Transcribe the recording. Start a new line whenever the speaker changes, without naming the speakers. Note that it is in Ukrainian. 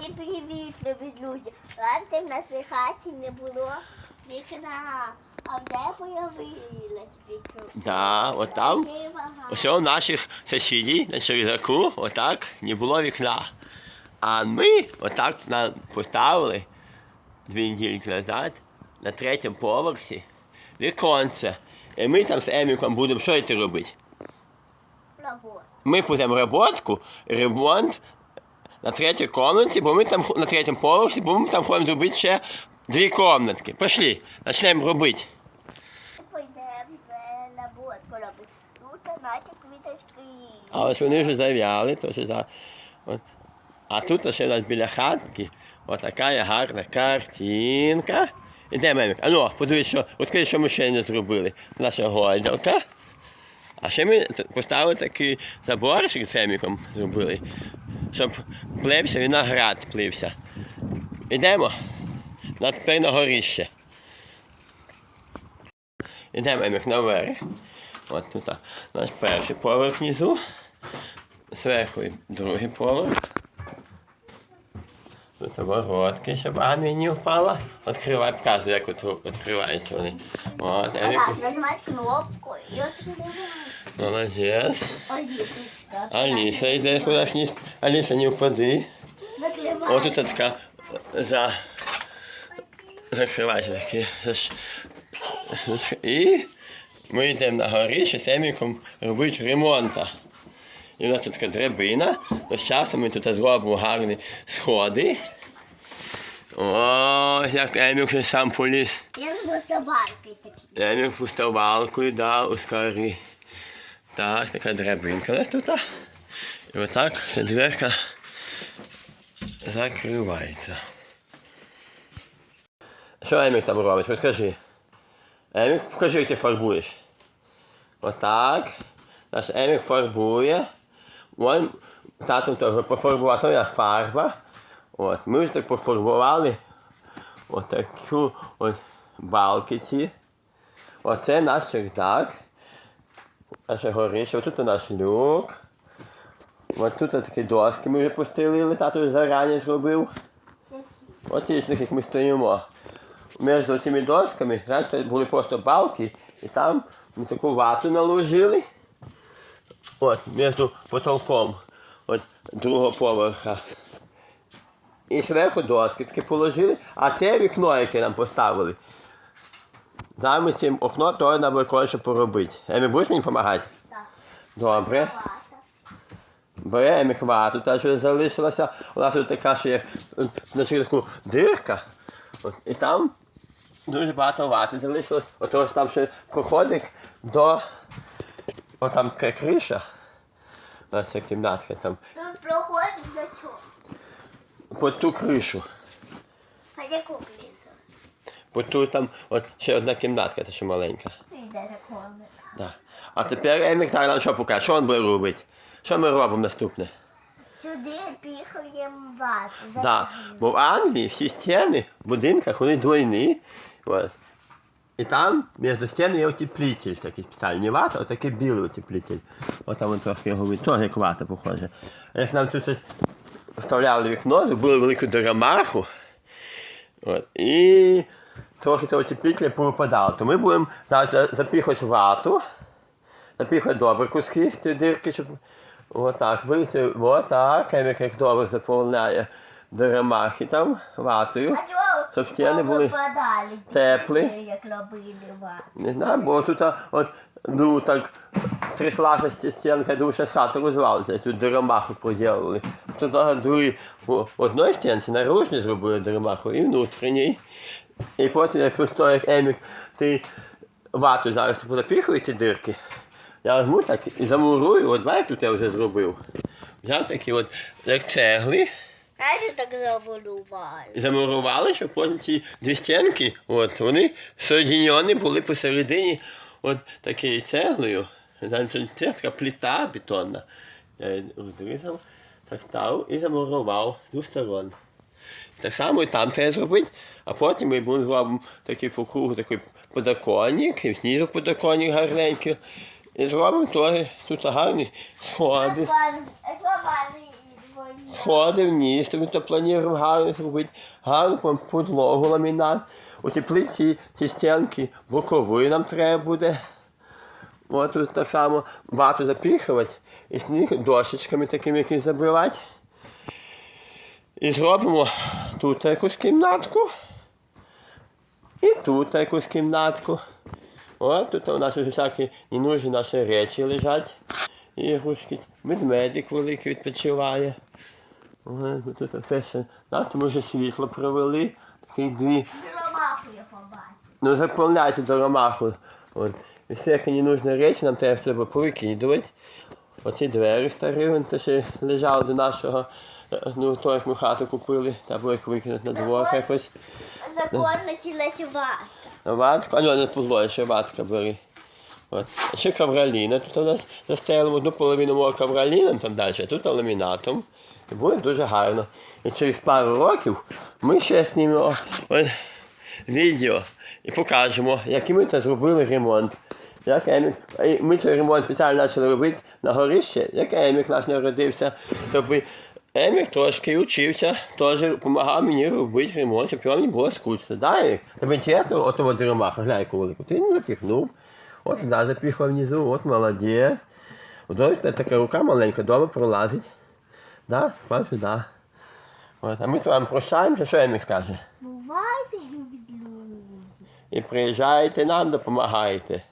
Всім привіт, любі друзі. Раніше в нас в хаті не було вікна, а вже появилось вікно.
Да, от там. Ось у наших сусідів на чердаку отак не було вікна. А ми отак на, поставили дві неділі назад на третьому поверсі віконце. І ми там з Еміком будемо що це робити? Ми будемо роботку, ремонт на третій кімнаті, бо ми там на третьому поверсі, бо ми там хочемо зробити ще дві кімнатки. Пішли, почнемо робити. А ось вони вже зав'яли, то вже за... А тут ще у нас біля хатки отака гарна картинка. Іде мемик. А ну, подивись, що, відкрий, що ми ще не зробили. Наша гойдалка. А ще ми поставили такий заборчик з Еміком зробили, щоб плився виноград плився. Ідемо. На тепер на горище. Ідемо Емік наверх. От тут наш перший поверх внизу. Зверху другий поверх. Тут оборотки, щоб Амі не впала. Відкривай, показуй, як от відкриваються вони. От, Емік,
Так, нажимаєш кнопку і відкриваєш.
Молодець.
Алісочка.
Аліса йде кудись, не... Аліса, не впади.
Закривай.
Ось тут така за... Закривайся такі. І ми йдемо на горище з Еміком робити ремонт. І у нас тут така драбина. То з часом ми тут зробимо гарні сходи. О, як Емік вже сам поліз.
Я з собакою такі.
Емік пустовалкою дав у скорі. Так, така драбинка тут. І отак дверка закривається. Що Емік там робить? Розкажи. Емік, покажи, як ти фарбуєш. Отак. Наш Емік фарбує. Вон татом того пофарбував, то є фарба. От. Ми вже так пофарбували отаку от балки ці. Оце наш чердак. Наше горище. Отут наш люк. Ось тут такі доски ми вже постелили, тато зарані зробив. Оці ж яких ми стоїмо. Між цими досками раніше були просто балки, і там ми таку вату наложили. От, між потолком от, другого поверха. І зверху доски таки положили, а це вікно, яке нам поставили. Там цим окно, то буде кое-що поробити. Емі, будеш мені допомагати?
Так.
Добре. Беремо їх вату, та що залишилася. У нас тут така ще як е, на дирка. От, і там дуже багато вати залишилось. Отож там ще проходить до. О, там така криша. У нас є кімнатка там.
Тут проходить до чого?
По ту кришу.
А яку клісу?
По ту там от ще одна кімнатка, та ще маленька.
Це йде.
Да. А тепер Емік так нам що покаже, що він буде робити? Що ми робимо наступне?
Сюди піхаємо вату.
Да. Бо в Англії всі стіни в будинках вони двойні. От. І там між стінами є утеплитель такий спеціальний. Не вата, а такий білий утеплитель. От там він трохи його від теж як вата похоже. А Як нам тут вставляли вікно, зробили велику дорамаху. От. І трохи утеплителя повипадало. То ми будемо запіхати вату, запіхати добре куски ті дирки, щоб отак вийти, отак, як добре заповняє дорамахи там ватою. Щоб стіни були теплі.
Як робили.
Не знаю, бо тут от, ну так тряслася стінка, що з хати розвалиться, тут дорамаху поділили. Тут другі в одної стінці наружні зробили дорамаху і внутрішній. І потім, як після як Емік, ти вату зараз запіхуєш ті дирки, я візьму так і замурую, от бачиш, тут я вже зробив. Взяв такі от, як цегли,
А що так завалювали?
і замурували, щоб потім ці дві стінки, от, вони соєдинені були посередині от такою цеглою. Там це така плита бетонна. Я розрізав, так став і замурував з двох сторон. Так само і там треба зробити, а потім ми будемо зробимо такий по такий подоконник, і знизу подоконник гарненький. І зробимо теж тут гарні сходи. Сходи вниз, то плануємо гарно зробити, гарну подлогу ламінат. Утеплити ці, ці стінки бокові нам треба буде. От тут так само вату запіхувати і них дошечками такими якісь забивати. І зробимо тут якусь кімнатку. І тут якусь кімнатку. От тут у нас вже всякі ненужні наші речі лежать. Ігрушки. Ведмедик великий відпочиває. Ой, Тут все ще. Нас ми вже світло провели. Такі дві. Ну заповняйте до ромаху. От. І всякі ненужні речі нам треба треба повикидувати. Оці двері старі, вон те ще лежали до нашого, ну то як ми хату купили, треба їх викинути на двор якось.
Законно чи лечова.
Ватку, а ну не позло, ще ватка бери. От. А ще кавраліна. Тут у нас застелимо одну половину мого кавраліном, там далі, а тут ламінатом. І буде дуже гарно. І через пару років ми ще знімемо відео і покажемо, який ми тут зробили ремонт. Як Емік, ми цей ремонт спеціально почали робити на горище, як Емік наш народився, щоб Емік трошки учився, теж допомагав мені робити ремонт, щоб йому не було скучно. Да, Емік? Тобі чесно, от от ромаха, глянь, велику. Ти не запіхнув. От туди запіхав внизу, от молодець. Ось така рука маленька, дома пролазить. Да, вам сюди. От, а ми з вами прощаємося, що Емік скаже?
Бувайте, любі друзі.
І приїжджайте нам, допомагайте.